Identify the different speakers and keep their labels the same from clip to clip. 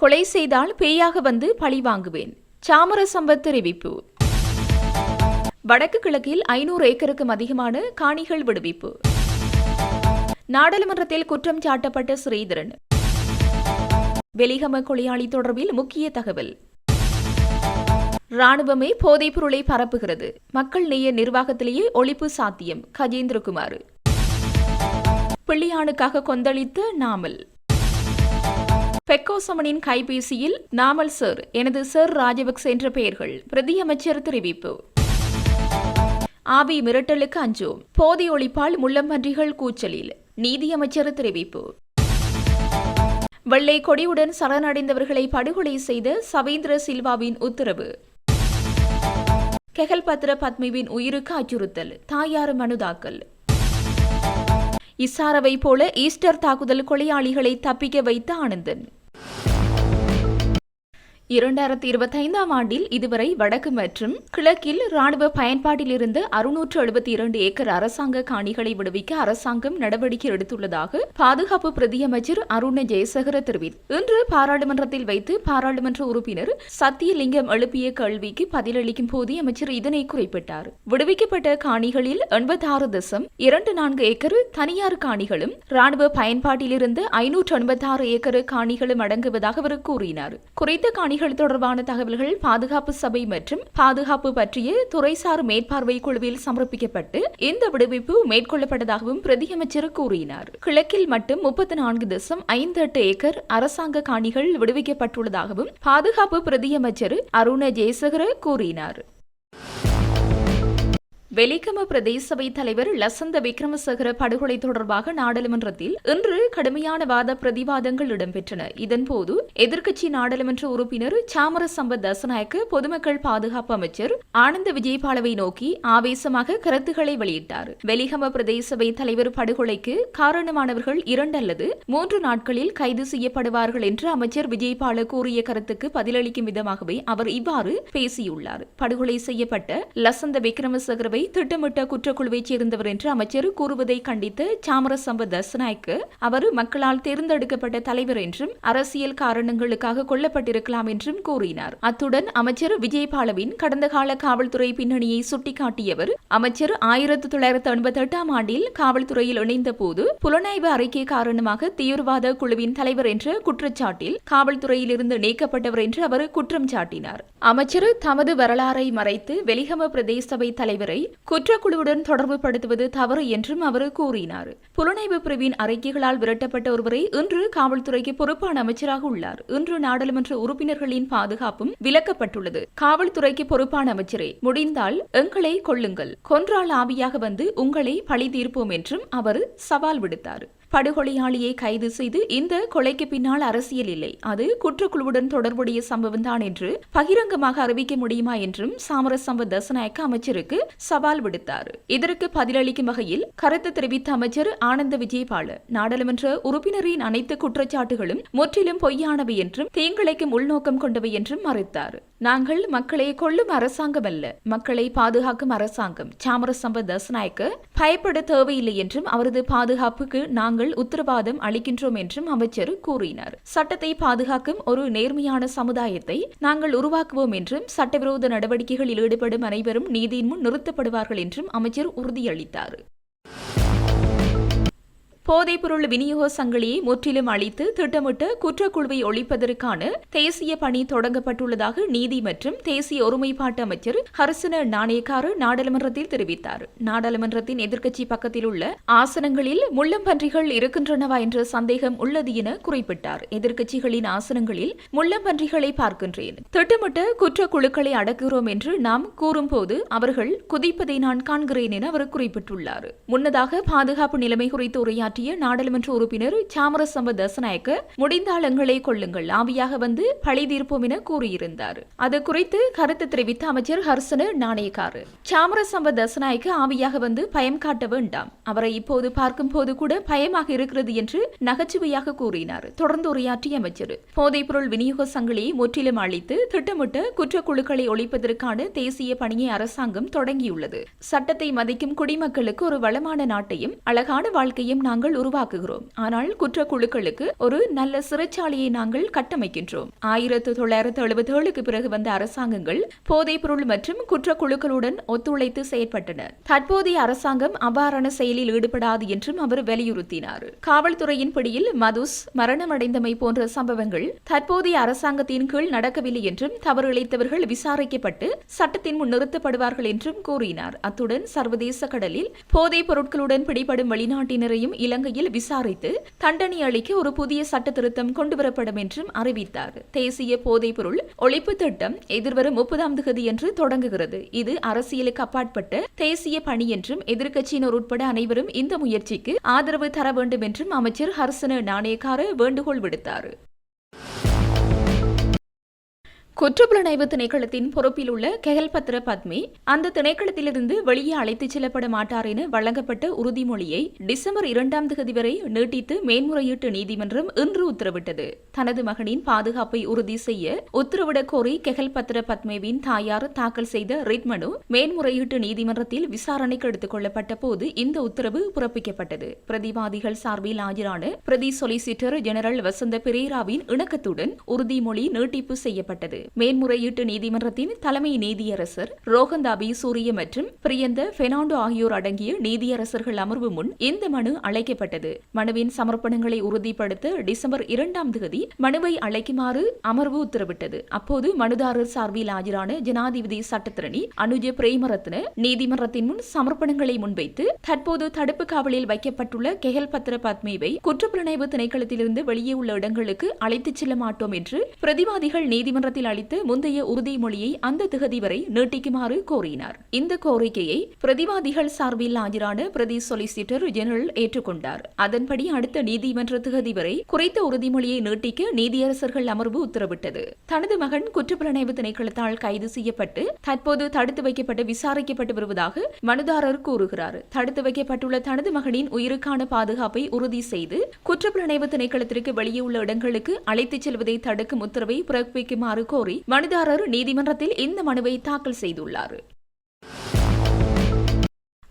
Speaker 1: கொலை செய்தால் பேயாக வந்து பழி வாங்குவேன். சாமர சம்பத் தெரிவிப்பு. வடக்கு கிழக்கில் ஐநூறு ஏக்கருக்கும் அதிகமான காணிகள் விடுவிப்பு. நாடாளுமன்றத்தில் குற்றம் சாட்டப்பட்ட ஸ்ரீதரன். வெலிகம கொலையாளி தொடர்பில் முக்கிய தகவல். ராணுவமே போதைப் பொருளை பரப்புகிறது. மக்கள் நேய நிர்வாகத்திலேயே ஒழிப்பு சாத்தியம். கஜேந்திரகுமார். பிள்ளையானுக்காக கொந்தளித்த நாமல். பெக்கோசமனின் கைபேசியில் நாமல் சர் எனது சர் ராஜபக்ச என்ற பெயர்கள். பிரதி அமைச்சர் தெரிவிப்பு. ஆபி மிரட்டலுக்கு அஞ்சும் போதை ஒழிப்பால் முள்ளம்பன்றிகள் கூச்சலில். நீதியமைச்சர் தெரிவிப்பு. வெள்ளை கொடியுடன் சரணடைந்தவர்களை படுகொலை செய்த சவேந்திர சில்வாவின் உத்தரவு. கெகல்பத்ர பத்மிவின் உயிருக்கு அச்சுறுத்தல். தாயார் மனு தாக்கல். இசாரவை போல ஈஸ்டர் தாக்குதல் கொலையாளிகளை தப்பிக்க வைத்த ஆனந்தன். இரண்டாயிரத்தி இருபத்தைந்தாம் ஆண்டில் இதுவரை வடக்கு மற்றும் கிழக்கில் ராணுவ பயன்பாட்டில் இருந்து அறுநூற்று எழுபத்தி இரண்டு ஏக்கர் அரசாங்க காணிகளை விடுவிக்க அரசாங்கம் நடவடிக்கை எடுத்துள்ளதாக பாதுகாப்பு பிரதியமைச்சர் அருண ஜெயசகர தெரிவித்தார் இன்று பாராளுமன்றத்தில் வைத்து பாராளுமன்ற உறுப்பினர் சத்தியலிங்கம் எழுப்பிய கேள்விக்கு பதிலளிக்கும் போதே அமைச்சர் இதனை குறிப்பிட்டார். விடுவிக்கப்பட்ட காணிகளில் எண்பத்தாறு தசம் இரண்டு நான்கு ஏக்கர் தனியார் காணிகளும் ராணுவ பயன்பாட்டில் இருந்து ஐநூற்று எண்பத்தாறு ஏக்கர் காணிகளும் அடங்குவதாக அவர் கூறினார். குறித்த காணிகள் பணிகள் தொடர்பான தகவல்கள் பாதுகாப்பு சபை மற்றும் பாதுகாப்பு பற்றிய துறைசார் மேற்பார்வை குழுவில் சமர்ப்பிக்கப்பட்டு இந்த விடுவிப்பு மேற்கொள்ளப்பட்டதாகவும் பிரதியமைச்சர் கூறினார். கிழக்கில் மட்டும் முப்பத்தி நான்கு தசம் ஐந்து எட்டு ஏக்கர் அரசாங்க காணிகள் விடுவிக்கப்பட்டுள்ளதாகவும் பாதுகாப்பு பிரதியமைச்சர் அருண ஜெயசகர கூறினார். வெலிகம பிரதேச சபை தலைவர் லசந்த விக்ரமசகர படுகொலை தொடர்பாக நாடாளுமன்றத்தில் இன்று கடுமையான வாத பிரதிவாதங்கள் இடம்பெற்றன. இதன்போது எதிர்க்கட்சி நாடாளுமன்ற உறுப்பினர் சாமர சம்பத் தசநாயக்க பொதுமக்கள் பாதுகாப்பு அமைச்சர் ஆனந்த விஜயபாலவை நோக்கி ஆவேசமாக கருத்துக்களை வெளியிட்டார். வெலிகம பிரதேச சபை தலைவர் படுகொலைக்கு காரணமானவர்கள் இரண்டு அல்லது மூன்று நாட்களில் கைது செய்யப்படுவார்கள் என்று அமைச்சர் விஜயபால கூறிய கருத்துக்கு பதிலளிக்கும் விதமாகவே அவர் இவ்வாறு பேசியுள்ளார். படுகொலை செய்யப்பட்ட லசந்த விக்ரமசகரவை திட்டமிட்ட குற்றக்குழுவைச் சேர்ந்தவர் என்று அமைச்சர் கூறுவதை கண்டித்து சாமரசம்ப தசநாய்க்கு அவர் மக்களால் தேர்ந்தெடுக்கப்பட்ட தலைவர் என்றும் அரசியல் காரணங்களுக்காக கொல்லப்பட்டிருக்கலாம் என்றும் கூறினார். அத்துடன் அமைச்சர் விஜயபாலவின் கடந்த கால காவல்துறை பின்னணியை சுட்டிக்காட்டியவர் அமைச்சர் ஆயிரத்தி தொள்ளாயிரத்தி எண்பத்தி எட்டாம் ஆண்டில் காவல்துறையில் இணைந்த போது புலனாய்வு அறிக்கை காரணமாக தீவிரவாத குழுவின் தலைவர் என்ற குற்றச்சாட்டில் காவல்துறையில் இருந்து நீக்கப்பட்டவர் என்று அவர் குற்றம் சாட்டினார். அமைச்சர் தமது வரலாறை மறைத்து வெளிகம பிரதேச சபை தலைவரை குற்றக்குழுவுடன் தொடர்பு படுத்துவது தவறு என்றும் அவர் கூறினார். புலனாய்வு பிரிவின் அறிக்கைகளால் விரட்டப்பட்ட ஒருவரை இன்று காவல்துறைக்கு பொறுப்பான அமைச்சராக உள்ளார். இன்று நாடாளுமன்ற உறுப்பினர்களின் பாதுகாப்பும் விலக்கப்பட்டுள்ளது. காவல்துறைக்கு பொறுப்பான அமைச்சரே முடிந்தால் எங்களை கொள்ளுங்கள் கொன்றால் ஆவியாக வந்து உங்களை பழி தீர்ப்போம் என்றும் அவர் சவால் விடுத்தார். படுகொலையாளியை கைது செய்து இந்த கொலைக்கு பின்னால் அரசியல் இல்லை. அது குற்றக்குழுவுடன் தொடர்புடைய சம்பவம் தான் என்று பகிரங்கமாக அறிவிக்க முடியுமா என்றும் சாமரசம்ப தசநாயக்க அமைச்சருக்கு சவால் விடுத்தார். இதற்கு பதிலளிக்கும் வகையில் கருத்து தெரிவித்த அமைச்சர் ஆனந்த விஜயபால நாடாளுமன்ற உறுப்பினரின் அனைத்து குற்றச்சாட்டுகளும் முற்றிலும் பொய்யானவை என்றும் தீங்கிழைக்கும் உள்நோக்கம் கொண்டவை என்றும் மறுத்தார். நாங்கள் மக்களை கொள்ளும் அரசாங்கம் அல்ல மக்களை பாதுகாக்கும் அரசாங்கம். சாமரசம்ப தசநாயக்க பயப்பட தேவையில்லை என்றும் அவரது பாதுகாப்புக்கு நாங்கள் உத்தரவாதம் அளிக்கின்றோம் என்றும் அமைச்சர் கூறினார். சட்டத்தை பாதுகாக்கும் ஒரு நேர்மையான சமுதாயத்தை நாங்கள் உருவாக்குவோம் என்றும் சட்டவிரோத நடவடிக்கைகளில் ஈடுபடும் அனைவரும் நீதியின் முன் நிறுத்தப்படுவார்கள் என்றும் அமைச்சர் உறுதியளித்தார். போதைப்பொருள் விநியோக சங்கிலியை முற்றிலும் அழித்து திட்டமிட்ட குற்றக்குழுவை ஒழிப்பதற்கான தேசிய பணி தொடங்கப்பட்டுள்ளதாக நீதி மற்றும் தேசிய ஒருமைப்பாட்டு அமைச்சர் ஹர்சன நாணயக்காரு நாடாளுமன்றத்தில் தெரிவித்தார். நாடாளுமன்றத்தின் எதிர்க்கட்சி பக்கத்தில் உள்ள ஆசனங்களில் முள்ளம்பன்றிகள் இருக்கின்றனவா என்ற சந்தேகம் உள்ளது என குறிப்பிட்டார். எதிர்க்கட்சிகளின் ஆசனங்களில் முள்ளம்பன்றிகளை பார்க்கின்றேன். திட்டமிட்ட குற்றக்குழுக்களை அடக்குகிறோம் என்று நாம் கூறும்போது அவர்கள் குதிப்பதை நான் காண்கிறேன் என அவர் குறிப்பிட்டுள்ளார். முன்னதாக பாதுகாப்பு நிலைமை குறித்து உரையாற்றிய நாடாளுமன்ற உறுப்பினர் சாமரசம்ப தசநாயக்க முடிந்தால் எங்களை கொள்ளுங்கள் ஆவியாக வந்து பழி தீர்ப்போம் என கூறியிருந்தார். அது குறித்து கருத்து தெரிவித்த அமைச்சர் ஹர்சன நாணயக்காரு. சாமரசம்ப தசநாயக்க ஆவியாக வந்து பயம் காட்ட வேண்டாம். அவரை இப்போது பார்க்கும் போது கூட பயமாக இருக்கிறது என்று நகைச்சுவையாக கூறினார். தொடர்ந்து உரையாற்றிய அமைச்சர் போதைப்பொருள் விநியோக சங்கிலியை முற்றிலும் அழித்து திட்டமிட்ட குற்றக்குழுக்களை ஒழிப்பதற்கான தேசிய பணியை அரசாங்கம் தொடங்கியுள்ளது. சட்டத்தை மதிக்கும் குடிமக்களுக்கு ஒரு வளமான நாட்டையும் அழகான வாழ்க்கையும் நாங்கள் நாங்கள் உருவாக்குகிறோம். ஆனால் குற்றக்குழுக்களுக்கு ஒரு நல்ல சிறைச்சாலையை நாங்கள் கட்டமைக்கின்றோம். ஆயிரத்து தொள்ளாயிரத்து எழுபத்தி ஏழுக்கு பிறகு வந்த அரசாங்கங்கள் போதைப்பொருள் மற்றும் குற்றக்குழுக்களுடன் ஒத்துழைத்து செயற்பட்டன. தற்போதைய அரசாங்கம் அபாரண செயலில் ஈடுபடாது என்றும் அவர் வலியுறுத்தினார். காவல்துறையின் பிடியில் மதுஸ் மரணமடைந்தமை போன்ற சம்பவங்கள் தற்போதைய அரசாங்கத்தின் கீழ் நடக்கவில்லை என்றும் தவறு இழைத்தவர்கள் விசாரிக்கப்பட்டு சட்டத்தின் முன் நிறுத்தப்படுவார்கள் என்றும் கூறினார். அத்துடன் சர்வதேச கடலில் போதைப் பொருட்களுடன் பிடிபடும் வெளிநாட்டினரையும் இலங்கையில் விசாரித்து தண்டனை அளிக்க ஒரு புதிய சட்ட திருத்தம் கொண்டுவரப்படும் என்றும் அறிவித்தார். தேசிய போதைப்பொருள் ஒழிப்பு திட்டம் எதிர்வரும் முப்பதாம் தேதி என்று தொடங்குகிறது. இது அரசியலுக்கு அப்பாற்பட்ட தேசிய பணி என்றும் எதிர்க்கட்சியினர் உட்பட அனைவரும் இந்த முயற்சிக்கு ஆதரவு தர வேண்டும் என்றும் அமைச்சர் ஹர்சன நாணயக்கார வேண்டுகோள் விடுத்தார். குற்றப்புலனாய்வு திணைக்களத்தின் பொறுப்பில் உள்ள கெகல்பத்ர பத்மி அந்த திணைக்களத்திலிருந்து வெளியே அழைத்துச் செல்லப்பட மாட்டார் என வழங்கப்பட்ட உறுதிமொழியை டிசம்பர் இரண்டாம் தேதி வரை நீட்டித்து மேன்முறையீட்டு நீதிமன்றம் இன்று உத்தரவிட்டது. தனது மகனின் பாதுகாப்பை உறுதி செய்ய உத்தரவிடக் கோரி கெகல்பத்ர பத்மேவின் தாயார் தாக்கல் செய்த ரிட் மனு மேன்முறையீட்டு நீதிமன்றத்தில் விசாரணைக்கு எடுத்துக் கொள்ளப்பட்ட போது இந்த உத்தரவு பிறப்பிக்கப்பட்டது. பிரதிவாதிகள் சார்பில் ஆஜரான பிரதி சொலிசிட்டர் ஜெனரல் வசந்த பிரேராவின் இணக்கத்துடன் உறுதிமொழி நீட்டிப்பு செய்யப்பட்டது. மேன்முறையீட்டு நீதிமன்றத்தின் தலைமை நீதியரசர் ரோஹந்தாபி சூரிய மற்றும் பிரியந்த பெர்னாண்டோ ஆகியோர் அடங்கிய நீதியரசர்கள் அமர்வு முன் இந்த மனு அழைக்கப்பட்டது. மனுவின் சமர்ப்பணங்களை உறுதிப்படுத்த டிசம்பர் இரண்டாம் தேதி மனுவை அழைக்குமாறு அமர்வு உத்தரவிட்டது. அப்போது மனுதாரர் சார்பில் ஆஜரான ஜனாதிபதி சட்டத்திரணி அனுஜ பிரேமரத்ன நீதிமன்றத்தின் முன் சமர்ப்பணங்களை முன்வைத்து தற்போது தடுப்பு காவலில் வைக்கப்பட்டுள்ள கெஹல் பத்ர பத்மேவை குற்றப்புலனாய்வு திணைக்களத்திலிருந்து வெளியே உள்ள இடங்களுக்கு அழைத்துச் செல்ல மாட்டோம் என்று பிரதிவாதிகள் நீதிமன்றத்தில் அளித்த முந்தைய உறுதிமொழியை அந்த திகதி வரை நீட்டிக்குமாறு கோரினார். இந்த கோரிக்கையை பிரதிவாதிகள் சார்பில் ஆஜரான பிரதி சொலிசிட்டர் ஜெனரல் ஏற்றுக்கொண்டார். அதன்படி அடுத்த நீதிமன்ற திகதி வரை குறைத்த உறுதிமொழியை நீட்டிக்க நீதியரசர்கள் அமர்வு உத்தரவிட்டது. தனது மகன் குற்றப்புலனாய்வு திணைக்களத்தால் கைது செய்யப்பட்டு தற்போது தடுத்து வைக்கப்பட்டு விசாரிக்கப்பட்டு வருவதாக மனுதாரர் கூறுகிறார். தடுத்து வைக்கப்பட்டுள்ள தனது மகனின் உயிருக்கான பாதுகாப்பை உறுதி செய்து குற்றப்புலனாய்வு திணைக்களத்திற்கு வெளியே உள்ள இடங்களுக்கு அழைத்துச் செல்வதை தடுக்கும் உத்தரவை பிறப்பிக்குமாறு கோரி மனுதாரர் நீதிமன்றத்தில் இந்த மனுவை தாக்கல் செய்துள்ளார்.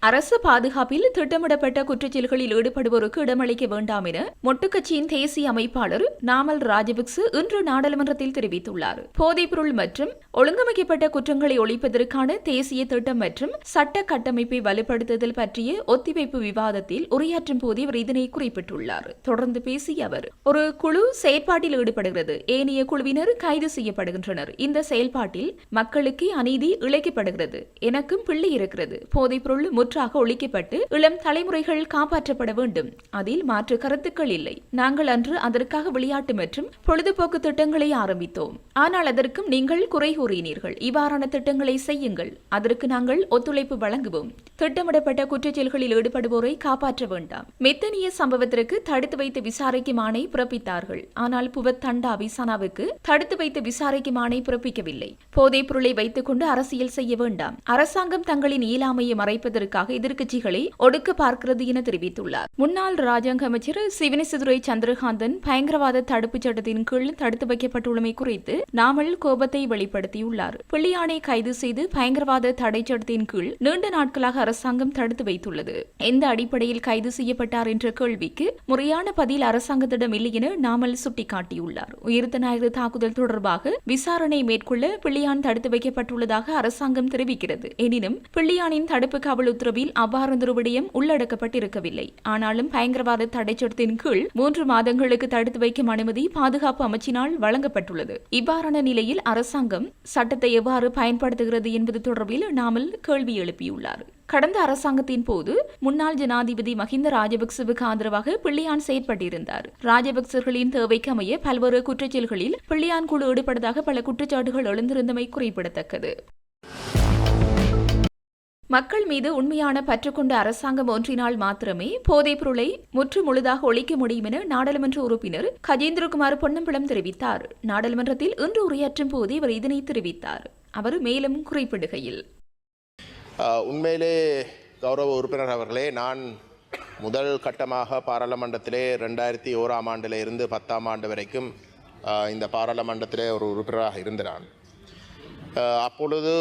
Speaker 1: அரசு பாதுகாப்பில் திட்டமிடப்பட்ட குற்றச்செயல்களில் ஈடுபடுவோருக்கு இடமளிக்க வேண்டாம் என மொட்டுக்கட்சியின் தேசிய அமைப்பாளர் நாமல் ராஜபக்ச இன்று நாடாளுமன்றத்தில் தெரிவித்துள்ளார். போதைப்பொருள் மற்றும் ஒழுங்கமைக்கப்பட்ட குற்றங்களை ஒழிப்பதற்கான தேசிய திட்டம் மற்றும் சட்ட கட்டமைப்பை வலுப்படுத்துதல் பற்றிய ஒத்திவைப்பு விவாதத்தில் உரையாற்றும் போதே அவர் இதனை குறிப்பிட்டுள்ளார். தொடர்ந்து பேசிய அவர் ஒரு குழு செயற்பாட்டில் ஈடுபடுகிறது. ஏனைய குழுவினர் கைது செய்யப்படுகின்றனர். இந்த செயல்பாட்டில் மக்களுக்கு அநீதி இழைக்கப்படுகிறது. எனக்கும் பிள்ளை இருக்கிறது. போதைப்பொருள் முற்றாக ஒழிக்கப்பட்டு இளம் தலைமுறைகள் காப்பாற்றப்பட வேண்டும். அதில் மாற்று கருத்துக்கள் இல்லை. நாங்கள் அன்று அதற்காக விளையாட்டு மற்றும் பொழுதுபோக்கு திட்டங்களை ஆரம்பித்தோம். ஆனால் அதற்கும் நீங்கள் குறை கூறினீர்கள். இவ்வாறான திட்டங்களை செய்யுங்கள். அதற்கு நாங்கள் ஒத்துழைப்பு வழங்குவோம். திட்டமிடப்பட்ட குற்றச்செயல்களில் ஈடுபடுவோரை காப்பாற்ற வேண்டாம். மெத்தனிய சம்பவத்திற்கு தடுத்து வைத்து விசாரிக்கும் ஆணை பிறப்பித்தார்கள். ஆனால் புவத் தண்டா விசானாவுக்கு தடுத்து வைத்து விசாரிக்கும் ஆணை பிறப்பிக்கவில்லை. போதைப் பொருளை வைத்துக் கொண்டு அரசியல் செய்ய வேண்டாம். அரசாங்கம் தங்களின் இயலாமையை மறைப்பதற்காக எதிர்க்கட்சிகளை ஒடுக்க பார்க்கிறது என தெரிவித்துள்ளார். முன்னாள் ராஜாங்க அமைச்சர் சிவனேசதுரை சந்திரகாந்தன் பயங்கரவாத தடுப்புச் சட்டத்தின் கீழ் தடுத்து வைக்கப்பட்டுள்ளமை குறித்து நாமல் கோபத்தை வெளிப்படுத்தியுள்ளார். பிள்ளையானை கைது செய்து பயங்கரவாத தடை சட்டத்தின் கீழ் நீண்ட நாட்களாக அரசாங்கம் தடுத்து வைத்துள்ளது. எந்த அடிப்படையில் கைது செய்யப்பட்டார் என்ற கேள்விக்கு முறையான பதில் அரசாங்கத்திடம் இல்லை என நாமல் சுட்டிக்காட்டியுள்ளார். உயிர்த்த ஞாயிறு தாக்குதல் தொடர்பாக விசாரணை மேற்கொள்ள பிள்ளையான் தடுத்து வைக்கப்பட்டுள்ளதாக அரசாங்கம் தெரிவிக்கிறது. எனினும் பிள்ளையானின் தடுப்பு காவல் உத்தரவில் அவ்வாறொரு விடயம் உள்ளடக்கப்பட்டிருக்கவில்லை. ஆனாலும் பயங்கரவாத தடைச்சட்டத்தின் கீழ் மூன்று மாதங்களுக்கு தடுத்து வைக்கும் அனுமதி பாதுகாப்பு அமைச்சினால் வழங்கப்பட்டுள்ளது. இவ்வாறான நிலையில் அரசாங்கம் சட்டத்தை எவ்வாறு பயன்படுத்துகிறது என்பது தொடர்பில் நாமல் கேள்வி எழுப்பியுள்ளார். கடந்த அரசாங்கத்தின் போது முன்னாள் ஜனாதிபதி மஹிந்த ராஜபக்சவுக்கு ஆதரவாக பிள்ளையான் செயற்பட்டிருந்தார். ராஜபக்சர்களின் தேவைக்கு அமைய பல்வேறு குற்றச்செயல்களில் பிள்ளையான் குழு ஈடுபட்டதாக பல குற்றச்சாட்டுகள் எழுந்திருந்தமை குறிப்பிடத்தக்கது. மக்கள் மீது உண்மையான பற்றுக்கொண்ட அரசாங்கம் ஒன்றினால் மாத்திரமே போதைப் பொருளை முற்று முழுதாக ஒழிக்க முடியும் என நாடாளுமன்ற உறுப்பினர் கஜேந்திரகுமார் பொன்னம்பலம் தெரிவித்தார். நாடாளுமன்றத்தில் இன்று உரையாற்றும் போது இவர் இதனை தெரிவித்தார். அவர் மேலும் குறிப்பிடுகையில்
Speaker 2: உண்மையிலே கௌரவ உறுப்பினர் அவர்களே நான் முதல் கட்டமாக பாராளுமன்றத்திலே ரெண்டாயிரத்தி ஓராம் ஆண்டில் இருந்து பத்தாம் ஆண்டு வரைக்கும் இந்த பாராளுமன்றத்திலே ஒரு உறுப்பினராக இருந்த நான். அப்பொழுது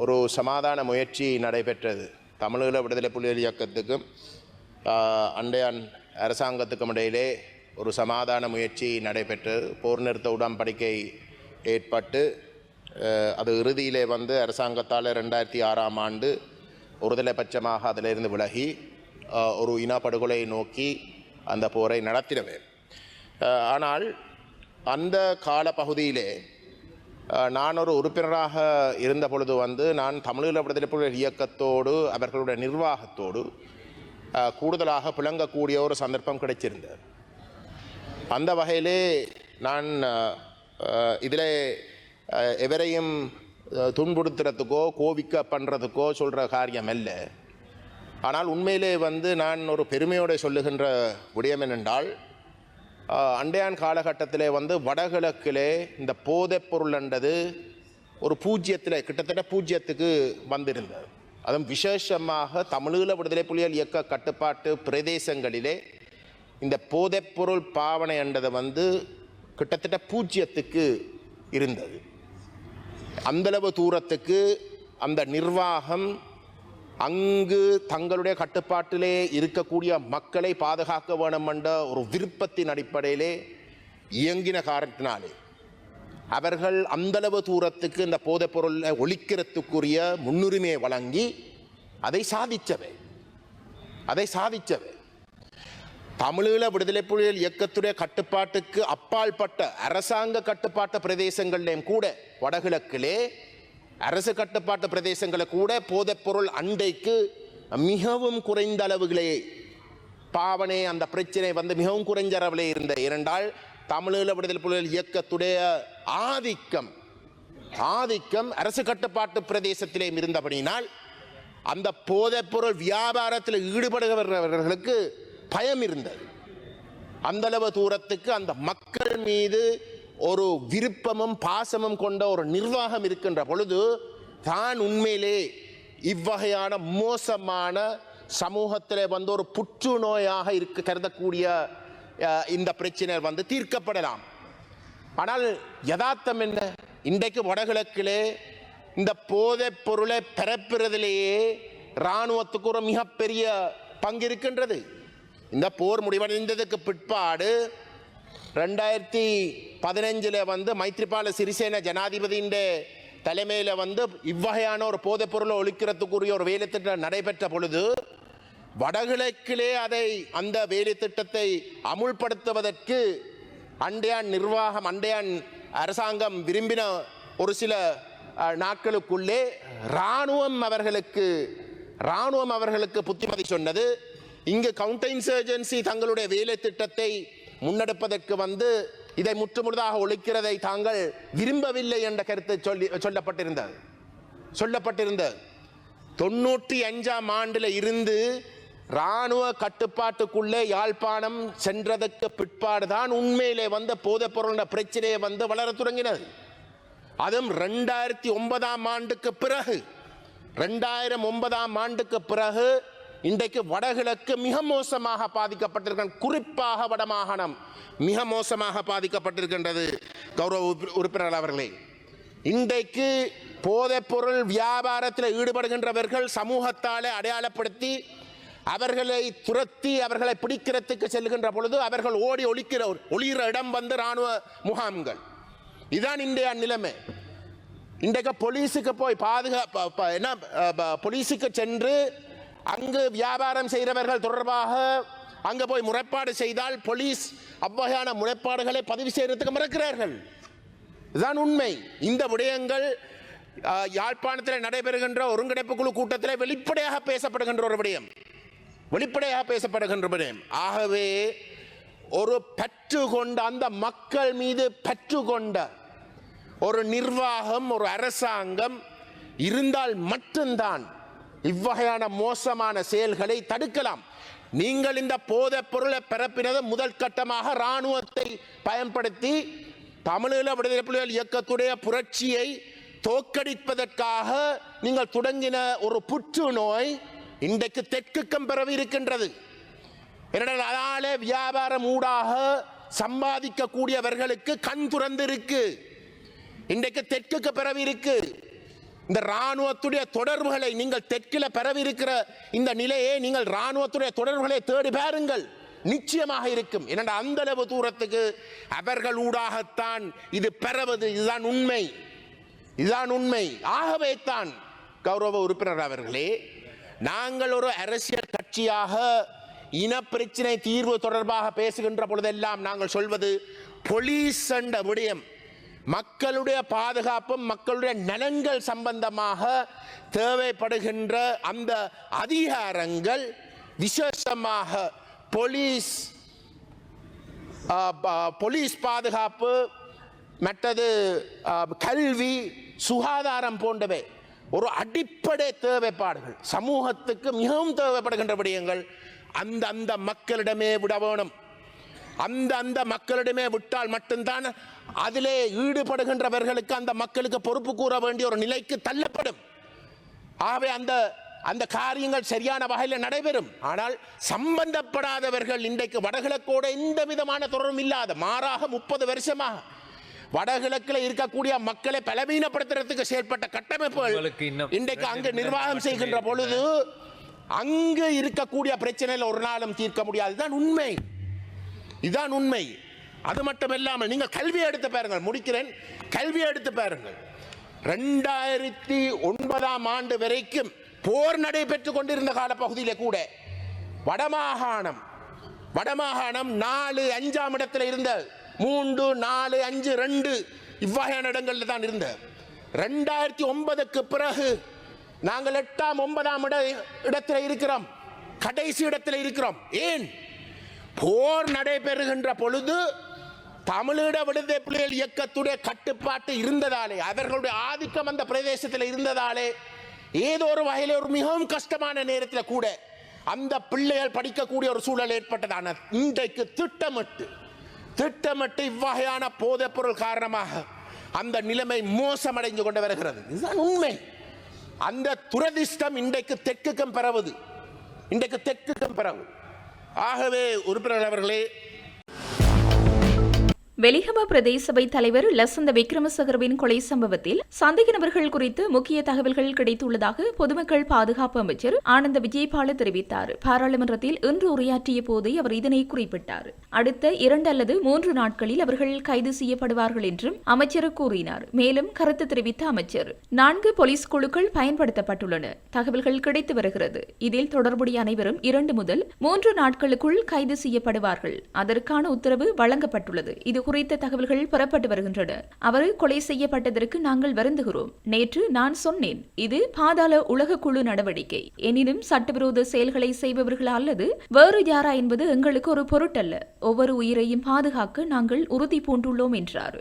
Speaker 2: ஒரு சமாதான முயற்சி நடைபெற்றது. தமிழீழ விடுதலை புலிகள் இயக்கத்துக்கும் அண்டையான் அரசாங்கத்துக்கும் இடையிலே ஒரு சமாதான முயற்சி நடைபெற்றது. போர் நிறுத்த உடன்படிக்கை ஏற்பட்டு அது இறுதியிலே வந்து அரசாங்கத்தால் ரெண்டாயிரத்தி ஆறாம் ஆண்டு ஒருதலை பட்சமாக அதிலிருந்து விலகி ஒரு இனப்படுகொலை நோக்கி அந்த போரை நடத்தினவே ஆனால் அந்த காலப்பகுதியிலே நான் ஒரு உறுப்பினராக இருந்த பொழுது வந்து நான் தமிழீழ விடுதலை புலிகள் இயக்கத்தோடு அவர்களுடைய நிர்வாகத்தோடு கூடுதலாக புழங்கக்கூடிய ஒரு சந்தர்ப்பம் கிடைச்சிருந்தது. அந்த வகையிலே நான் இதில் எவரையும் துன்புறுத்துறதுக்கோ கோவிக்க பண்ணுறதுக்கோ சொல்கிற காரியம் அல்ல. ஆனால் உண்மையிலே வந்து நான் ஒரு பெருமையோடு சொல்லுகின்ற விடயம் என்னென்றால் அண்டையான் காலகட்டத்திலே வந்து வடகிழக்கிலே இந்த போதைப் பொருள் என்றது ஒரு பூஜ்ஜியத்தில் கிட்டத்தட்ட பூஜ்ஜியத்துக்கு வந்திருந்தது. அதுவும் விசேஷமாக தமிழீழ விடுதலை புலிகள் இயக்க கட்டுப்பாட்டு பிரதேசங்களிலே இந்த போதைப்பொருள் பாவனை என்றது வந்து கிட்டத்தட்ட பூஜ்ஜியத்துக்கு இருந்தது. அந்தளவு தூரத்துக்கு அந்த நிர்வாகம் அங்கு தங்களுடைய கட்டுப்பாட்டிலே இருக்கக்கூடிய மக்களை பாதுகாக்க வேணும் என்ற ஒரு விருப்பத்தின் அடிப்படையிலே இயங்கின காரணத்தினாலே. அவர்கள் அந்தளவு தூரத்துக்கு இந்த போதைப் பொருளை ஒழிக்கிறதுக்குரிய முன்னுரிமையை வழங்கி அதை சாதிச்சவை அதை சாதித்தவை. தமிழீழ விடுதலை புலிகள் இயக்கத்துடைய கட்டுப்பாட்டுக்கு அப்பால்பட்ட அரசாங்க கட்டுப்பாட்டு பிரதேசங்களிலேயும் கூட வடகிழக்கிலே அரசு கட்டுப்பாட்டு பிரதேசங்களை கூட போதைப்பொருள் அண்டைக்கு மிகவும் குறைந்த அளவுகளே. பாவனை அந்த பிரச்சனை வந்து மிகவும் குறைஞ்ச அளவிலே இருந்த இரண்டால் தமிழீழ விடுதலை புலிகள் இயக்கத்துடைய ஆதிக்கம் ஆதிக்கம் அரசு கட்டுப்பாட்டு பிரதேசத்திலே இருந்தபடியினால் அந்த போதைப்பொருள் வியாபாரத்தில் ஈடுபடுகிறவர்களுக்கு பயம் இருந்தது அந்தளவு தூரத்துக்கு அந்த மக்கள் மீது ஒரு விருப்பமும் பாசமும் கொண்ட ஒரு நிர்வாகம் இருக்கின்ற பொழுது தான் உண்மையிலே இவ்வகையான மோசமான சமூகத்தில் வந்து ஒரு புற்றுநோயாக இருக்க கருதக்கூடிய இந்த பிரச்சனை வந்து தீர்க்கப்படலாம். ஆனால் யதார்த்தம் என்ன? இன்றைக்கு வடகிழக்கிலே இந்த போதைப் பொருளை பரப்புறதிலேயே இராணுவத்துக்கு ஒரு மிகப்பெரிய பங்கு இருக்கின்றது. இந்த போர் முடிவடைந்ததுக்கு பிற்பாடு ரெண்டாயிரத்தி பதினஞ்சில் வந்து மைத்ரிபால சிறிசேன ஜனாதிபதியின் தலைமையில் வந்து இவ்வகையான ஒரு போதைப் பொருளை ஒழிக்கிறதுக்குரிய ஒரு வேலை திட்டம் நடைபெற்ற பொழுது வடகிழக்கிலே அதை அந்த வேலை திட்டத்தை அமுல்படுத்துவதற்கு அண்டையான் நிர்வாகம் அண்டையான் அரசாங்கம் விரும்பின ஒரு சில நாட்களுக்குள்ளே இராணுவம் அவர்களுக்கு இராணுவம் அவர்களுக்கு புத்திமதி சொன்னது. இங்கு கவுண்டர் இன்சர்ஜென்சி தங்களுடைய வேலை திட்டத்தை முன்னெடுப்பதற்கு வந்து இதை முற்றுமுழுதாக ஒழிக்கிறதை தாங்கள் விரும்பவில்லை என்ற கருத்து சொல்லி சொல்லப்பட்டிருந்தது. சொல்லப்பட்டிருந்தது. தொண்ணூற்றி அஞ்சாம் ஆண்டில் இருந்து இராணுவ கட்டுப்பாட்டுக்குள்ளே யாழ்ப்பாணம் சென்றதற்கு பிற்பாடுதான் உண்மையிலே வந்த போதைப் பொருள பிரச்சனையை வந்து வளர தொடங்கினது. அதுவும் ரெண்டாயிரத்தி ஒன்பதாம் ஆண்டுக்கு பிறகு ரெண்டாயிரம் ஒன்பதாம் ஆண்டுக்கு பிறகு இன்றைக்கு வடகிழக்கு மிக மோசமாக பாதிக்கப்பட்டிருக்க குறிப்பாக வடமாகாணம் மிக மோசமாக பாதிக்கப்பட்டிருக்கின்றது. கௌரவ உறுப்பி- உறுப்பினர் அவர்களே. இன்றைக்கு போதைப்பொருள் வியாபாரத்தில் ஈடுபடுகின்றவர்கள் சமூகத்தாலே அடையாளப்படுத்தி அவர்களை துரத்தி அவர்களை பிடிக்கிறதுக்கு செல்கின்ற பொழுது அவர்கள் ஓடி ஒழிக்கிற ஒளிகிற இடம் வந்து இராணுவ முகாம்கள். இதுதான் இன்றைய நிலைமை. இன்றைக்கு போலீஸுக்கு போய் பாதுகாப்பு என்ன ப- போலீஸுக்கு சென்று அங்கு வியாபாரம் செய்கிறவர்கள் தொடர்பாக அங்கே போய் முறைப்பாடு செய்தால் போலீஸ் அவ்வகையான முறைப்பாடுகளை பதிவு செய்கிறதுக்கு மறக்கிறார்கள். இதுதான் உண்மை. இந்த விடயங்கள் யாழ்ப்பாணத்தில் நடைபெறுகின்ற ஒருங்கிணைப்பு குழு கூட்டத்தில் வெளிப்படையாக பேசப்படுகின்ற ஒரு விடயம். வெளிப்படையாக பேசப்படுகின்ற விடயம். ஆகவே ஒரு பற்று கொண்ட அந்த மக்கள் மீது பற்று கொண்ட ஒரு நிர்வாகம் ஒரு அரசாங்கம் இருந்தால் மட்டும்தான் இவ்வகையான மோசமான செயல்களை தடுக்கலாம். நீங்கள் இந்த போதைப் பொருளை பிறப்பினது முதல் கட்டமாக இராணுவத்தை பயன்படுத்தி தமிழீழ விடுதலை புலிகள் இயக்கத்துடைய புரட்சியை தோற்கடிப்பதற்காக நீங்கள் தொடங்கின ஒரு புற்றுநோய் இன்றைக்கு தெற்குக்கம் பரவி இருக்கின்றது. ஏனென்றால் வியாபாரம் ஊடாக சம்பாதிக்கக்கூடியவர்களுக்கு கண் துறந்து இருக்கு இன்றைக்கு தெற்குக்கு பரவி இருக்கு. இந்த ராணுவத்துடைய தொடர்புகளை நீங்கள் தெற்கில பெறவிருக்கிற இந்த நிலையை நீங்கள் ராணுவத்துடைய தொடர்புகளை தேடி பாருங்கள். நிச்சயமாக இருக்கும். என்னடா அந்த அளவு தூரத்துக்கு அவர்கள் ஊடாகத்தான் இது பெறவது இதுதான் உண்மை. இதுதான் உண்மை. ஆகவே தான் கௌரவ உறுப்பினர் அவர்களே நாங்கள் ஒரு அரசியல் கட்சியாக இனப்பிரச்சினை தீர்வு தொடர்பாக பேசுகின்ற பொழுதெல்லாம் நாங்கள் சொல்வது போலீஸ் என்ற விடயம். மக்களுடைய பாதுகாப்பும் மக்களுடைய நலன்கள் சம்பந்தமாக தேவைப்படுகின்ற அந்த அதிகாரங்கள் விசேஷமாக போலீஸ் ப- போலீஸ் பாதுகாப்பு மற்றது கல்வி சுகாதாரம் போன்றவை ஒரு அடிப்படை தேவைப்பாடுகள். சமூகத்துக்கு மிகவும் தேவைப்படுகின்ற விடயங்கள் அந்த அந்த மக்களிடமே விட வேணும். அந்த அந்த மக்களிடமே விட்டால் மட்டும்தான் அதிலே ஈடுபடுகின்றவர்களுக்கு அந்த மக்களுக்கு பொறுப்பு கூற வேண்டிய ஒரு நிலைக்கு தள்ளப்படும். ஆகவே அந்த அந்த காரியங்கள் சரியான வகையில் நடைபெறும். ஆனால் சம்பந்தப்படாதவர்கள் இன்றைக்கு வடகிழக்கோட எந்த விதமான தொடர்பும் இல்லாத மாறாக முப்பது வருஷமாக வடகிழக்கில் இருக்கக்கூடிய மக்களை பலவீனப்படுத்துறதுக்கு செயல்பட்ட கட்டமைப்புகள் இன்றைக்கு அங்கு நிர்வாகம் செய்கின்ற பொழுது அங்கு இருக்கக்கூடிய பிரச்சனையில் ஒரு நாளும் தீர்க்க முடியாது இதுதான் உண்மை. இதுதான் உண்மை. அது மட்டும் இல்லாமல் நீங்கள் கல்வியை எடுத்து பாருங்கள். முடிக்கிறேன். கல்வியை எடுத்து பாருங்கள். ரெண்டாயிரத்தி ஒன்பதாம் ஆண்டு வரைக்கும் போர் நடைபெற்று கொண்டிருந்த காலப்பகுதியிலே கூட வடமாகாணம் வடமாகாணம் நாலு அஞ்சாம் இடத்துல இருந்த மூன்று நாலு அஞ்சு ரெண்டு இவ்வகையான இடங்களில் தான் இருந்த. ரெண்டாயிரத்தி ஒன்பதுக்கு பிறகு நாங்கள் எட்டாம் ஒன்பதாம் இட இடத்துல இருக்கிறோம். கடைசி இடத்துல இருக்கிறோம். ஏன்? போர் நடைபெறுகின்ற பொழுது தமிழீழ விடுதலை புலிகள் இயக்கத்துடைய கட்டுப்பாட்டு இருந்ததாலே அவர்களுடைய ஆதிக்கம் அந்த பிரதேசத்தில் இருந்ததாலே ஏதோ ஒரு வகையில் ஒரு மிகவும் கஷ்டமான நேரத்தில் கூட அந்த பிள்ளைகள் படிக்கக்கூடிய ஒரு சூழல் ஏற்பட்டதான இன்றைக்கு திட்டமிட்டு திட்டமிட்டு இவ்வகையான போதைப் பொருள் காரணமாக அந்த நிலைமை மோசமடைந்து கொண்டு வருகிறது. இதுதான் உண்மை. அந்த துரதிர்ஷ்டம் இன்றைக்கு தெற்குக்கும் பரவுது. இன்றைக்கு தெற்குக்கும் பரவு ஆகவே உறுப்பினர் அவர்களே
Speaker 1: வெலிகம பிரதேச சபை தலைவர் லசந்த விக்ரமசகரவின் கொலை சம்பவத்தில் சந்தேக நபர்கள் குறித்து முக்கிய தகவல்கள் கிடைத்துள்ளதாக பொதுமக்கள் பாதுகாப்பு அமைச்சர் ஆனந்த விஜயபால தெரிவித்தார். பாராளுமன்றத்தில் இன்று உரையாற்றிய போது அவர் இதனை குறிப்பிட்டார். அடுத்த இரண்டு அல்லது மூன்று நாட்களில் அவர்கள் கைது செய்யப்படுவார்கள் என்றும் அமைச்சர் கூறினார். மேலும் கருத்து தெரிவித்த அமைச்சர் நான்கு போலீஸ் குழுக்கள் பயன்படுத்தப்பட்டுள்ளன. தகவல்கள் கிடைத்து வருகிறது. இதில் தொடர்புடைய அனைவரும் இரண்டு முதல் மூன்று நாட்களுக்குள் கைது செய்யப்படுவார்கள். அதற்கான உத்தரவு வழங்கப்பட்டுள்ளது. இது குறித்த தகவல்கள் பெறப்பட்டு வருகின்றன. அவர் கொலை செய்யப்பட்டதற்கு நாங்கள் வருந்துகிறோம். நேற்று நான் சொன்னேன் இது பாதாள உலக குழு நடவடிக்கை. எனினும் சட்டவிரோத செயல்களை செய்பவர்களா அல்லது வேறு யாரா என்பது எங்களுக்கு ஒரு பொருட்டல்ல. ஒவ்வொரு உயிரையும் பாதுகாக்க நாங்கள் உறுதி பூண்டுள்ளோம் என்றார்.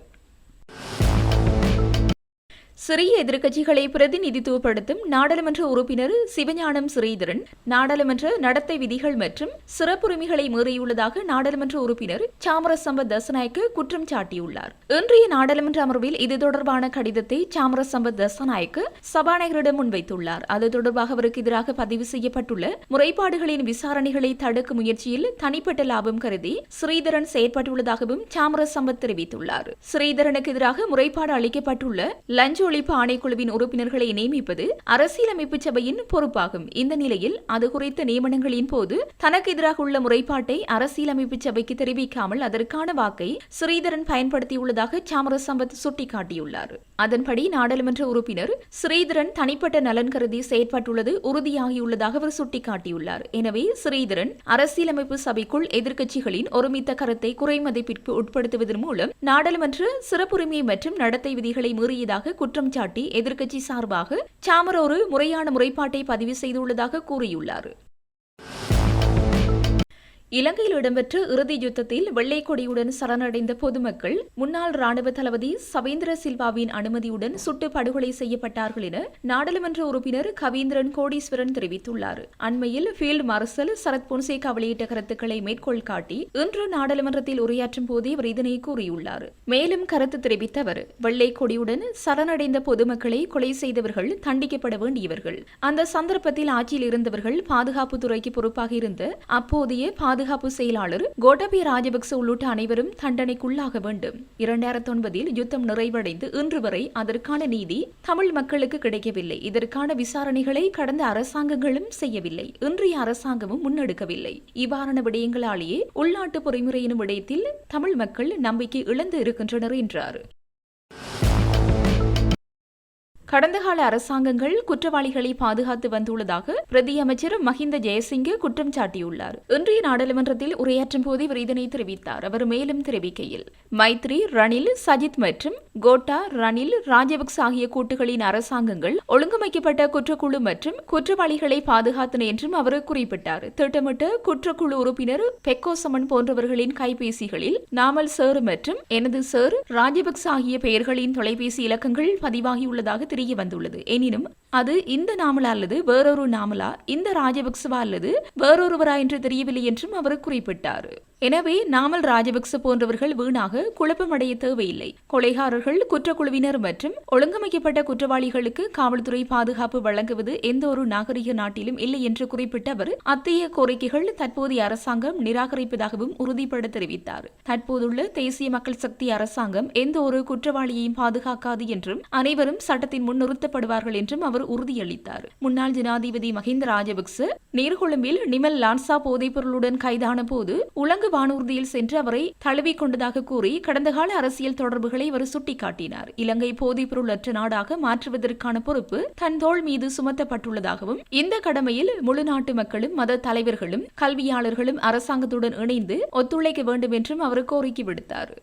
Speaker 1: சிறிய எதிர்க்கட்சிகளை பிரதிநிதித்துவப்படுத்தும் நாடாளுமன்ற உறுப்பினர் சிவஞானம் ஸ்ரீதரன் நாடாளுமன்ற நடத்தை விதிகள் மற்றும் சிறப்புரிமைகளை மீறியுள்ளதாக நாடாளுமன்ற உறுப்பினர் சாமரசம்ப தசநாயக்க குற்றம் சாட்டியுள்ளார். இன்றைய நாடாளுமன்ற அமர்வில் இது தொடர்பான கடிதத்தை சாமரசம்ப தசநாயக்க சபாநாயகரிடம் முன்வைத்துள்ளார். அது தொடர்பாக அவருக்கு எதிராக பதிவு செய்யப்பட்டுள்ள முறைப்பாடுகளின் விசாரணைகளை தடுக்கும் முயற்சியில் தனிப்பட்ட லாபம் கருதி ஸ்ரீதரன் செயற்பட்டுள்ளதாகவும் சாமரசம்பத் தெரிவித்துள்ளார். ஸ்ரீதரனுக்கு எதிராக முறைப்பாடு அளிக்கப்பட்டுள்ள லஞ்ச ஒழிப்பு ஆணைக்குழுவின் உறுப்பினர்களை நியமிப்பது அரசியலமைப்பு சபையின் பொறுப்பாகும். இந்த நிலையில் அது குறித்த நியமனங்களின் போது தனக்கு எதிராக உள்ள முறைப்பாட்டை அரசியலமைப்பு சபைக்கு தெரிவிக்காமல் அதற்கான வாக்கை ஸ்ரீதரன் பயன்படுத்தியுள்ளதாக சாமரசம்பத் சுட்டிக்காட்டியுள்ளார். அதன்படி நாடாளுமன்ற உறுப்பினர் ஸ்ரீதரன் தனிப்பட்ட நலன் கருதி செயற்பட்டுள்ளது உறுதியாகியுள்ளதாக அவர் சுட்டிக்காட்டியுள்ளார். எனவே ஸ்ரீதரன் அரசியலமைப்பு சபைக்குள் எதிர்க்கட்சிகளின் ஒருமித்த கருத்தை குறைமதிப்பிற்கு உட்படுத்துவதன் மூலம் நாடாளுமன்ற சிறப்புரிமை மற்றும் நடத்தை விதிகளை மீறியதாக குற்றம் சாட்டி எதிர்க்கட்சி சார்பாக சாமரோரு முறையான முறைப்பாட்டை பதிவு செய்துள்ளதாக கூறியுள்ளார். இலங்கையில் இடம்பெற்ற இறுதி யுத்தத்தில் வெள்ளை கொடியுடன் சரணடைந்த பொதுமக்கள் முன்னாள் ராணுவ தளபதி சவேந்திர சில்வாவின் அனுமதியுடன் சுட்டு படுகொலை செய்யப்பட்டார்கள் என நாடாளுமன்ற உறுப்பினர் கவீந்திரன் கோடீஸ்வரன் தெரிவித்துள்ளார். அண்மையில் ஃபீல்டு மார்ஷல் சரத் பொன்சேகா வெளியிட்ட கருத்துக்களை மேற்கோள் காட்டி இன்று நாடாளுமன்றத்தில் உரையாற்றும் போதே அவர் இதனை கூறியுள்ளார். மேலும் கருத்து தெரிவித்த அவர் வெள்ளை கொடியுடன் சரணடைந்த பொதுமக்களை கொலை செய்தவர்கள் தண்டிக்கப்பட வேண்டியவர்கள். அந்த சந்தர்ப்பத்தில் ஆட்சியில் இருந்தவர்கள் பாதுகாப்புத்துறைக்கு பொறுப்பாக இருந்த அப்போதைய பாதுகாப்பு செயலாளர் கோட்டபய ராஜபக்ச உள்ளிட்ட அனைவரும் தண்டனைக்குள்ளாக வேண்டும். இரண்டாயிரத்தி ஒன்பதில் யுத்தம் நிறைவடைந்து இன்று வரை அதற்கான நீதி தமிழ் மக்களுக்கு கிடைக்கவில்லை. இதற்கான விசாரணைகளை கடந்த அரசாங்கங்களும் செய்யவில்லை. இன்றைய அரசாங்கமும் முன்னெடுக்கவில்லை. இவ்வாறான விடயங்களாலேயே உள்நாட்டு பொறிமுறையினும் விடயத்தில் தமிழ் மக்கள் நம்பிக்கை இழந்து இருக்கின்றனர் என்றார். கடந்த கால அரசாங்கங்கள் குற்றவாளிகளை பாதுகாத்து வந்துள்ளதாக பிரதி அமைச்சர் மஹிந்த ஜெயசிங்க குற்றம் சாட்டியுள்ளார். இன்றைய நாடாளுமன்றத்தில் உரையாற்றும் போது இவர் இதனை தெரிவித்தார். அவர் மேலும் தெரிவிக்கையில் மைத்ரி ரணில் சஜித் மற்றும் கோட்டா ரணில் ராஜபக்ச ஆகிய கூட்டுகளின் அரசாங்கங்கள் ஒழுங்கமைக்கப்பட்ட குற்றக்குழு மற்றும் குற்றவாளிகளை பாதுகாத்தன என்றும் அவர் குறிப்பிட்டார். திட்டமிட்ட குற்றக்குழு உறுப்பினர் பெக்கோசமன் போன்றவர்களின் கைபேசிகளில் நாமல் சேர் மற்றும் எனது சேர் ராஜபக்ச ஆகிய பெயர்களின் தொலைபேசி இலக்கங்கள் பதிவாகியுள்ளதாக பெருகி வந்துள்ளது. எனினும் அது இந்த நாமலா அல்லது வேறொரு நாமலா? இந்த ராஜபக்சவா அல்லது வேறொருவரா என்று தெரியவில்லை என்றும் அவர் குறிப்பிட்டார். எனவே நாமல் ராஜபக்ச போன்றவர்கள் வீணாக குழப்பமடைய தேவையில்லை. கொலைகாரர்கள் குற்றக்குழுவினர் மற்றும் ஒழுங்கமைக்கப்பட்ட குற்றவாளிகளுக்கு காவல்துறை பாதுகாப்பு வழங்குவது எந்த ஒரு நாகரிக நாட்டிலும் இல்லை என்று குறிப்பிட்ட அவர் அத்தகைய கோரிக்கைகள் தற்போதைய அரசாங்கம் நிராகரிப்பதாகவும் உறுதிபட தெரிவித்தார். தற்போதுள்ள தேசிய மக்கள் சக்தி அரசாங்கம் எந்த ஒரு குற்றவாளியையும் பாதுகாக்காது என்றும் அனைவரும் சட்டத்தின் முன் நிறுத்தப்படுவார்கள் என்றும் அவர் உறுதியளித்தார். முன்னாள் ஜனாதிபதி மஹிந்த ராஜபக்ச நீர்கொழும்பில் நிமல் லான்சா போதைப் பொருளுடன் கைதான போது உலங்கு வானூர்தியில் சென்று அவரை தழுவிக் கொண்டதாக கூறி கடந்த கால அரசியல் தொடர்புகளை அவர் சுட்டிக்காட்டினார். இலங்கை போதைப் பொருள் அற்ற நாடாக மாற்றுவதற்கான பொறுப்பு தன் தோள் மீது சுமத்தப்பட்டுள்ளதாகவும் இந்த கடமையில் முழு நாட்டு மக்களும் மத தலைவர்களும் கல்வியாளர்களும் அரசாங்கத்துடன் இணைந்து ஒத்துழைக்க வேண்டும் என்றும் அவர் கோரிக்கை விடுத்தார்.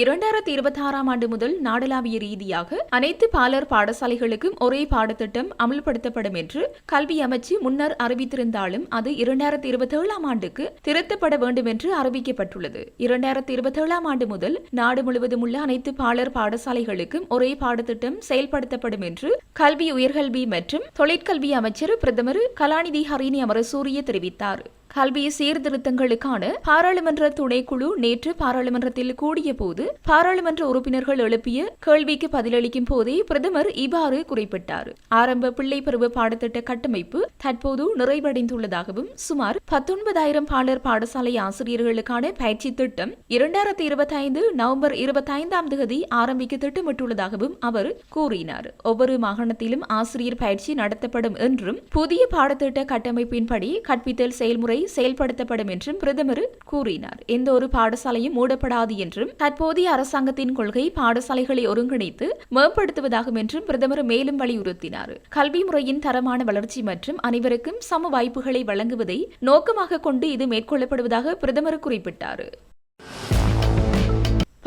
Speaker 1: இரண்டாயிரத்தி இருபத்தி ஆறாம் ஆண்டு முதல் நாடளாவிய ரீதியாக அனைத்து பாலர் பாடசாலைகளுக்கும் ஒரே பாடத்திட்டம் அமல்படுத்தப்படும் என்று கல்வி அமைச்சு முன்னர் அறிவித்திருந்தாலும் அது இரண்டாயிரத்தி இருபத்தி ஏழாம் ஆண்டுக்கு திருத்தப்பட வேண்டும் என்று அறிவிக்கப்பட்டுள்ளது. இரண்டாயிரத்தி இருபத்தி ஏழாம் ஆண்டு முதல் நாடு முழுவதும் உள்ள அனைத்து பாலர் பாடசாலைகளுக்கும் ஒரே பாடத்திட்டம் செயல்படுத்தப்படும் என்று கல்வி உயர்கல்வி மற்றும் தொழிற்கல்வி அமைச்சர் பிரதமர் கலாநிதி ஹரிணி அமரசூரிய தெரிவித்தார். கல்வி சீர்திருத்தங்களுக்கான பாராளுமன்ற துணைக்குழு நேற்று பாராளுமன்றத்தில் கூடிய போது பாராளுமன்ற உறுப்பினர்கள் எழுப்பிய கேள்விக்கு பதிலளிக்கும் போதே பிரதமர் இவ்வாறு குறிப்பிட்டார். ஆரம்ப பிள்ளை பருவ பாடத்திட்ட கட்டமைப்பு தற்போது நிறைவடைந்துள்ளதாகவும் சுமார் பத்தொன்பதாயிரம் பாலர் பாடசாலை ஆசிரியர்களுக்கான பயிற்சி திட்டம் இரண்டாயிரத்தி இருபத்தி ஐந்து நவம்பர் இருபத்தி ஐந்தாம் தேதி ஆரம்பிக்க திட்டமிட்டுள்ளதாகவும் அவர் கூறினார். ஒவ்வொரு மாகாணத்திலும் ஆசிரியர் பயிற்சி நடத்தப்படும் என்றும் புதிய பாடத்திட்ட கட்டமைப்பின்படி கற்பித்தல் செயல்முறை செயல்படுத்தப்படும் என்றும் பிரதமர் கூறினார். எந்த ஒரு பாடசாலையும் மூடப்படாது என்றும் தற்போதைய அரசாங்கத்தின் கொள்கை பாடசாலைகளை ஒருங்கிணைத்து மேம்படுத்துவதாகும் என்றும் பிரதமர் மேலும் வலியுறுத்தினார். கல்வி முறையின் தரமான வளர்ச்சி மற்றும் அனைவருக்கும் சம வாய்ப்புகளை வழங்குவதை நோக்கமாக கொண்டு இது மேற்கொள்ளப்படுவதாக பிரதமர் குறிப்பிட்டார்.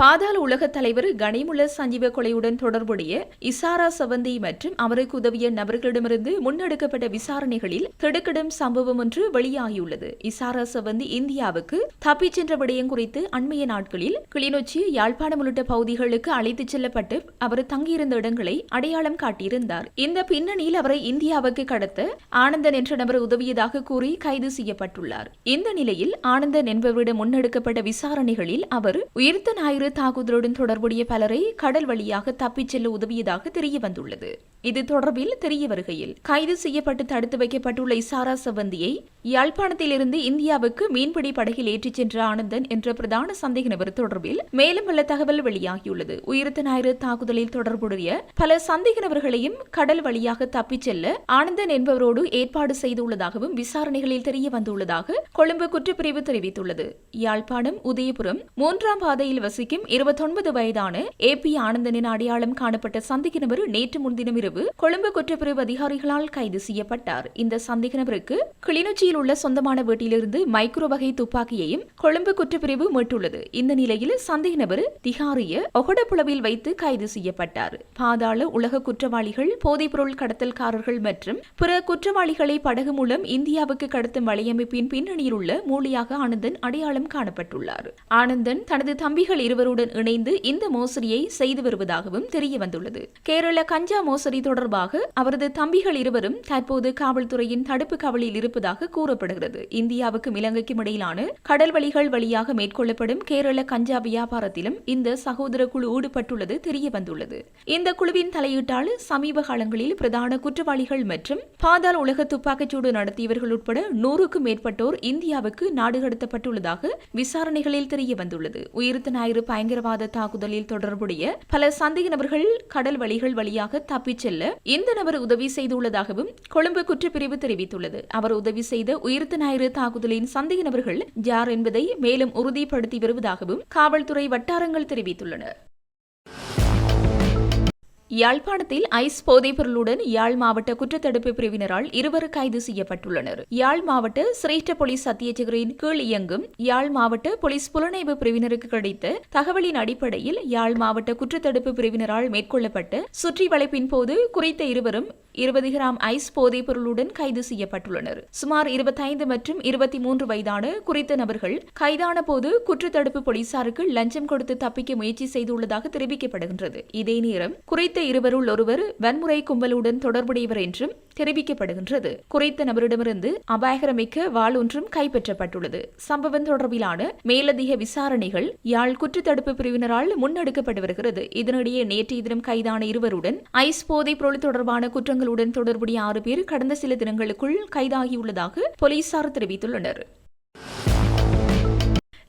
Speaker 1: பாதாள உலகத் தலைவர் கனிமுல சஞ்சீவ கொலையுடன் தொடர்புடைய இசாரா சவந்தி மற்றும் அவருக்கு உதவிய நபர்களிடமிருந்து முன்னெடுக்கப்பட்ட விசாரணைகளில் திடுக்கிடும் சம்பவம் ஒன்று வெளியாகியுள்ளது. இசாரா சவந்தி இந்தியாவுக்கு தப்பிச் சென்ற விடயம் குறித்து அண்மைய நாட்களில் கிளிநொச்சி யாழ்ப்பாணம் உள்ளிட்ட பகுதிகளுக்கு அழைத்துச் செல்லப்பட்டு அவர் தங்கியிருந்த இடங்களை அடையாளம் காட்டியிருந்தார். இந்த பின்னணியில் அவரை இந்தியாவுக்கு கடத்த ஆனந்தன் என்ற நபர் உதவியதாக கூறி கைது செய்யப்பட்டுள்ளார். இந்த நிலையில் ஆனந்தன் என்பவரிடம் முன்னெடுக்கப்பட்ட விசாரணைகளில் அவர் உயிர்த்த ஞாயிறு தாக்குதலுடன் தொடர்புடைய பலரை கடல் வழியாக தப்பிச் செல்ல உதவியதாக தெரிய வந்துள்ளது இது தொடர்பில் தெரிய வருகையில் கைது செய்யப்பட்டு தடுத்து வைக்கப்பட்டுள்ள இசாரா சவந்தியை யாழ்ப்பாணத்திலிருந்து இந்தியாவுக்கு மீன்பிடி படகில் ஏற்றிச் சென்ற ஆனந்தன் என்ற பிரதான சந்தேக நபர் தொடர்பில் மேலும் பல தகவல் வெளியாகியுள்ளது. உயிர்த்த ஞாயிறு தாக்குதலில் தொடர்புடைய பல சந்தேக நபர்களையும் கடல் வழியாக தப்பிச் செல்ல ஆனந்தன் என்பவரோடு ஏற்பாடு செய்துள்ளதாகவும் விசாரணைகளில் தெரிய வந்துள்ளதாக கொழும்பு குற்றப்பிரிவு தெரிவித்துள்ளது. யாழ்ப்பாணம் உதயபுரம் மூன்றாம் பாதையில் வசிக்கும் இருபத்தொன்பது வயதான ஏ பி ஆனந்தனின் அடையாளம் காணப்பட்ட சந்தேக நபர் நேற்று முன்தினம் இரவு கொழும்பு குற்றப்பிரிவு அதிகாரிகளால் கைது செய்யப்பட்டார். இந்த சந்தேக நபருக்கு கிளிநொச்சியில் உள்ள சொந்தமான வீட்டிலிருந்து மைக்ரோ வகை துப்பாக்கியையும் கொழும்பு குற்றப்பிரிவு மீட்டுள்ளது. இந்த நிலையில் சந்தேக நபர் திகாரிய ஒகடப்புலவில் வைத்து கைது செய்யப்பட்டார். பாதாள உலக குற்றவாளிகள் போதைப்பொருள் கடத்தல்காரர்கள் மற்றும் பிற குற்றவாளிகளை படகு மூலம் இந்தியாவுக்கு கடத்தும் வலையமைப்பின் பின்னணியில் உள்ள மூலியாக ஆனந்தன் அடையாளம் காணப்பட்டுள்ளார். ஆனந்தன் தனது தம்பிகள் இருவர் இருவருடன் இணைந்து இந்த மோசடியை செய்து வருவதாகவும் தெரிய வந்துள்ளது கேரள கஞ்சா மோசடி தொடர்பாக அவரது தம்பிகள் இருவரும் தற்போது காவல்துறையின் தடுப்பு கவலில் இருப்பதாக கூறப்படுகிறது. இந்தியாவுக்கும் இலங்கைக்கும் இடையிலான கடல் வழிகள் வழியாக மேற்கொள்ளப்படும் கேரள கஞ்சா வியாபாரத்திலும் இந்த சகோதர குழு ஈடுபட்டுள்ளது தெரிய வந்துள்ளது இந்த குழுவின் தலையீட்டால் சமீப காலங்களில் பிரதான குற்றவாளிகள் மற்றும் பாதாள உலக துப்பாக்கிச்சூடு நடத்தியவர்கள் உட்பட நூறுக்கும் மேற்பட்டோர் இந்தியாவுக்கு நாடு கடத்தப்பட்டுள்ளதாக விசாரணைகளில் தெரிய வந்துள்ளது உயிர்த்த ஞாயிறு பயங்கரவாத தாக்குதலில் தொடர்புடைய பல சந்தேக நபர்கள் கடல் வழிகள் வழியாக தப்பிச் செல்ல இந்த நபர் உதவி செய்துள்ளதாகவும் கொழும்பு குற்றப்பிரிவு தெரிவித்துள்ளது. அவர் உதவி செய்த உயிர்த்த ஞாயிறு தாக்குதலின் சந்தேக நபர்கள் யார் என்பதை மேலும் உறுதிப்படுத்தி வருவதாகவும் காவல்துறை வட்டாரங்கள் தெரிவித்துள்ளன. யாழ்ப்பாணத்தில் ஐஸ் போதைப் பொருளுடன் யாழ் மாவட்ட குற்றத்தடுப்பு பிரிவினரால் இருவர் கைது செய்யப்பட்டுள்ளனர். யாழ் மாவட்ட சிரேஷ்ட போலீஸ் அத்தியட்சகரின் கீழ் இயங்கும் யாழ் மாவட்ட போலீஸ் புலனாய்வு பிரிவினருக்கு கிடைத்த தகவலின் அடிப்படையில் யாழ் மாவட்ட குற்றத்தடுப்பு பிரிவினரால் மேற்கொள்ளப்பட்ட சுற்றி வளைப்பின் போது குறித்த இருவரும் இருபது கிராம் ஐஸ் போதைப் பொருளுடன் கைது செய்யப்பட்டுள்ளனர். சுமார் இருபத்தைந்து மற்றும் இருபத்தி மூன்று வயதான குறித்த நபர்கள் கைதான போது குற்றத்தடுப்பு போலீசாருக்கு லஞ்சம் கொடுத்து தப்பிக்க முயற்சி செய்துள்ளதாக தெரிவிக்கப்படுகின்றது. இதே நேரம் குறித்த இருவருள் ஒருவர் வன்முறை கும்பலுடன் தொடர்புடையவர் என்றும் தெரிவிக்கப்படுகின்றது. குறித்த நபரிடமிருந்து அபாயகரமிக்க வாள் ஒன்றும் கைப்பற்றப்பட்டுள்ளது. சம்பவம் தொடர்பிலான மேலதிக விசாரணைகள் யாழ் குற்றத்தடுப்பு பிரிவினரால் முன்னெடுக்கப்பட்டு வருகிறது. இதனிடையே நேற்றைய தினம் கைதான இருவருடன் ஐஸ் போதைப் பொருள் தொடர்பான குற்றங்களுடன் தொடர்புடைய ஆறு பேர் கடந்த சில தினங்களுக்குள் கைதாகியுள்ளதாக போலீசார் தெரிவித்துள்ளனர்.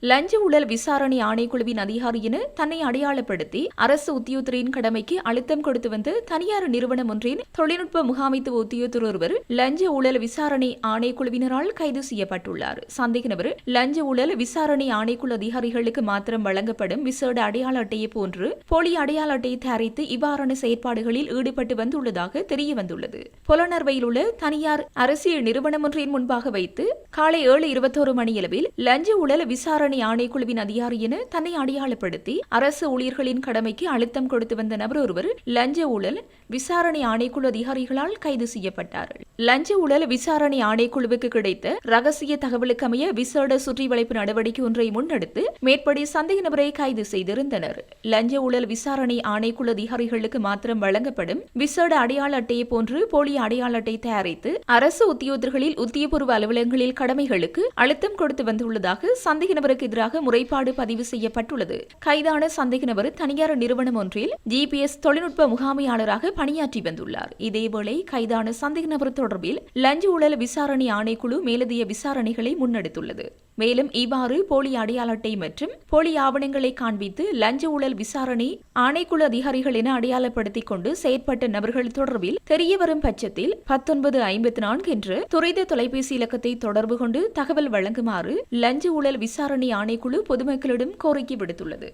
Speaker 1: லஞ்ச ஊழல் விசாரணை ஆணைக்குழுவின் அதிகாரி என தன்னை அடையாளப்படுத்தி அரசு உத்தியோகத்தரின் கடமைக்கு அழுத்தம் கொடுத்து வந்த தனியார் நிறுவனம் ஒன்றின் தொழில்நுட்ப முகாமைத்துவ உத்தியோகத்தர் ஒருவர் லஞ்ச ஊழல் விசாரணை ஆணைக்குழுவினரால் கைது செய்யப்பட்டுள்ளார். சந்தேக நபர் லஞ்ச ஊழல் விசாரணை ஆணைக்குழு அதிகாரிகளுக்கு மாத்திரம் வழங்கப்படும் விசேட அடையாள அட்டையை போன்று போலி அடையாள அட்டையை தயாரித்து இவ்வாறான செயற்பாடுகளில் ஈடுபட்டு வந்துள்ளதாக தெரிய வந்துள்ளது புலனர்வையில் உள்ள தனியார் அரசியல் நிறுவனம் ஒன்றின் முன்பாக வைத்து காலை ஏழு இருபத்தோரு மணியளவில் லஞ்ச ஊழல் விசாரணை விசாரணை ஆணைக்குழுவின் அதிகாரி என தன்னை அடையாளப்படுத்தி அரசு ஊழியர்களின் கடமைக்கு அழுத்தம் கொடுத்து வந்த நபர் ஒருவர் லஞ்ச ஊழல் விசாரணை ஆணைக்குழு அதிகாரிகளால் கைது செய்யப்பட்டார். லஞ்ச ஊழல் விசாரணை ஆணைக்குழுவுக்கு கிடைத்த ரகசிய தகவலுக்கமைய விசேட சுற்றி வளைப்பு நடவடிக்கை ஒன்றை முன்னெடுத்து மேற்படி சந்தேக நபரை கைது செய்திருந்தனர். லஞ்ச ஊழல் விசாரணை ஆணைக்குழு அதிகாரிகளுக்கு மாத்திரம் வழங்கப்படும் விசேட அடையாள அட்டையை போன்று போலி அடையாள அட்டை தயாரித்து அரசு உத்தியோகர்களில் உத்தியபூர்வ அலுவலகங்களில் கடமைகளுக்கு அழுத்தம் கொடுத்து வந்துள்ளதாக சந்தேக நபருக்கு எதிராக முறைப்பாடு பதிவு செய்யப்பட்டுள்ளது. கைதான சந்தேக நபர் தனியார் நிறுவனம் ஒன்றில் ஜிபிஎஸ் தொழில்நுட்ப முகாமையாளராக பணியாற்றி வந்துள்ளார். இதேவேளை கைதான சந்தேக நபர் தொடர்பில் லஞ்ச ஊழல் விசாரணை ஆணைக்குழு மேலதிக விசாரணைகளை முன்னெடுத்துள்ளது. மேலும் இவ்வாறு போலி அடையாள அட்டை மற்றும் போலி ஆவணங்களை காண்பித்து லஞ்ச ஊழல் விசாரணை ஆணைக்குழு அதிகாரிகள் என அடையாளப்படுத்திக் கொண்டு செயற்பட்ட நபர்கள் தொடர்பில் தெரியவரும் பட்சத்தில் பத்தொன்பது ஐம்பத்தி நான்கு என்ற துரித தொலைபேசி இலக்கத்தை தொடர்பு கொண்டு தகவல் வழங்குமாறு லஞ்ச ஊழல் விசாரணை ஆணைக்குழு பொதுமக்களிடம் கோரிக்கை விடுத்துள்ளது.